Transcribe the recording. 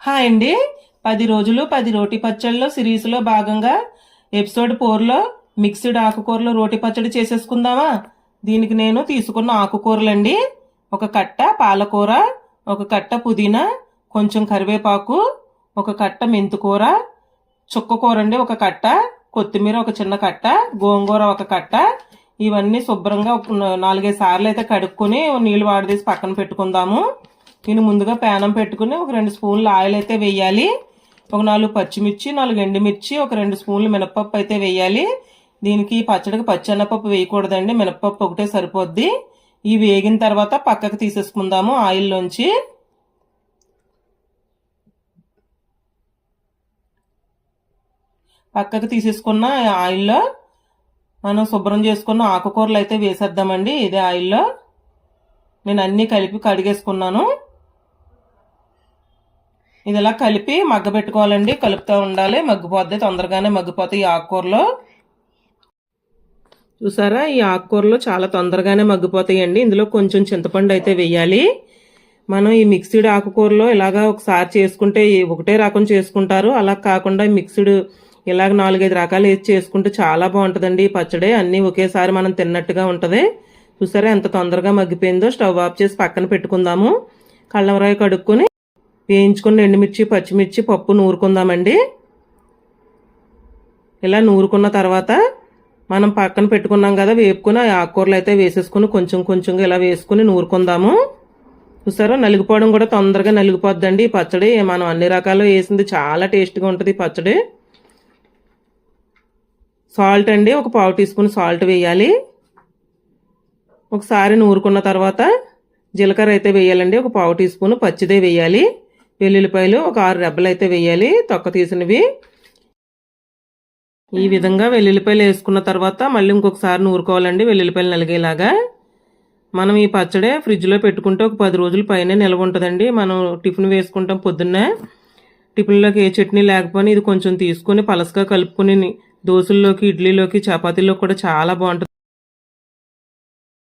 Hi అండి. పది రోజులు పది రోటి పచ్చళ్ళలో సిరీస్లో భాగంగా ఎపిసోడ్ ఫోర్లో మిక్స్డ్ ఆకుకూరలో రోటి పచ్చడి చేసేసుకుందామా? దీనికి నేను తీసుకున్న ఆకుకూరలండి. ఒక కట్ట పాలకూర ఒక కట్ట పుదీనా కొంచెం కరివేపాకు ఒక కట్ట మెంతుకూర చుక్కకూర అండి ఒక కట్ట కొత్తిమీర ఒక చిన్న కట్ట గోంగూర ఒక కట్ట. ఇవన్నీ శుభ్రంగా నాలుగైదు సార్లు అయితే కడుక్కొని నీళ్ళు వాడదీసి పక్కన పెట్టుకుందాము. నేను ముందుగా పేనం పెట్టుకుని ఒక రెండు స్పూన్లు ఆయిల్ అయితే వేయాలి. ఒక నాలుగు పచ్చిమిర్చి నాలుగు ఎండుమిర్చి ఒక రెండు స్పూన్లు మినపప్పు అయితే వేయాలి. దీనికి పచ్చడికి పచ్చెన్నపప్పు వేయకూడదండి. మినపప్పు ఒకటే సరిపోద్ది. ఇవి వేగిన తర్వాత పక్కకు తీసేసుకుందాము ఆయిల్లోంచి. పక్కకు తీసేసుకున్న ఆయిల్లో మనం శుభ్రం చేసుకున్న ఆకుకూరలు అయితే వేసేద్దామండి ఇదే ఆయిల్లో. నేను అన్నీ కలిపి కడిగేసుకున్నాను. ఇది ఇలా కలిపి మగ్గబెట్టుకోవాలండి కలుపుతూ ఉండాలి. మగ్గిపోద్ది. తొందరగానే మగ్గిపోతాయి ఈ ఆకుకూరలో. చూసారా? ఈ ఆకుకూరలు చాలా తొందరగానే మగ్గిపోతాయండి. ఇందులో కొంచెం చింతపండు అయితే వేయాలి. మనం ఈ మిక్సీడ్ ఆకుకూరలో ఇలాగా ఒకసారి చేసుకుంటే ఒకటే రకం చేసుకుంటారు. అలా కాకుండా మిక్స్డ్ ఇలాగ నాలుగైదు రకాలు వేసి చేసుకుంటే చాలా బాగుంటుందండి ఈ పచ్చడి. అన్నీ ఒకేసారి మనం తిన్నట్టుగా ఉంటుంది. చూసారా? ఎంత తొందరగా మగ్గిపోయిందో. స్టవ్ ఆఫ్ చేసి పక్కన పెట్టుకుందాము. కళ్ళవరాయి కడుక్కొని వేయించుకున్న ఎండుమిర్చి పచ్చిమిర్చి పప్పు నూరుకుందామండి. ఇలా నూరుకున్న తర్వాత మనం పక్కన పెట్టుకున్నాం కదా వేపుకుని ఆ ఆకుకూరలు అయితే వేసేసుకుని కొంచెం కొంచెంగా ఇలా వేసుకుని నూరుకుందాము. చూసారా? నలిగిపోవడం కూడా తొందరగా నలిగిపోద్దండి ఈ పచ్చడి. మనం అన్ని రకాలు వేసింది చాలా టేస్ట్గా ఉంటుంది ఈ పచ్చడి. సాల్ట్ అండి ఒక పావు టీ స్పూన్ సాల్ట్ వేయాలి. ఒకసారి నూరుకున్న తర్వాత జీలకర్ర అయితే వేయాలండి ఒక పావు టీ స్పూన్ పచ్చిదే వేయాలి. వెల్లుల్లిపాయలు ఒక ఆరు రెబ్బలు అయితే వేయాలి. తొక్క తీసినవి. ఈ విధంగా వెల్లుల్లిపాయలు వేసుకున్న తర్వాత మళ్ళీ ఇంకొకసారి నూరుకోవాలండి వెల్లుల్లిపాయలు నలిగేలాగా. మనం ఈ పచ్చడే ఫ్రిడ్జ్లో పెట్టుకుంటే ఒక పది రోజుల పైన నిల్వ ఉంటుందండి. మనం టిఫిన్ వేసుకుంటాం పొద్దున్నే. టిఫిన్లోకి ఏ చట్నీ లేకపోయినా ఇది కొంచెం తీసుకొని పలసగా కలుపుకొని దోశల్లోకి ఇడ్లీలోకి చపాతీలోకి కూడా చాలా బాగుంటుంది.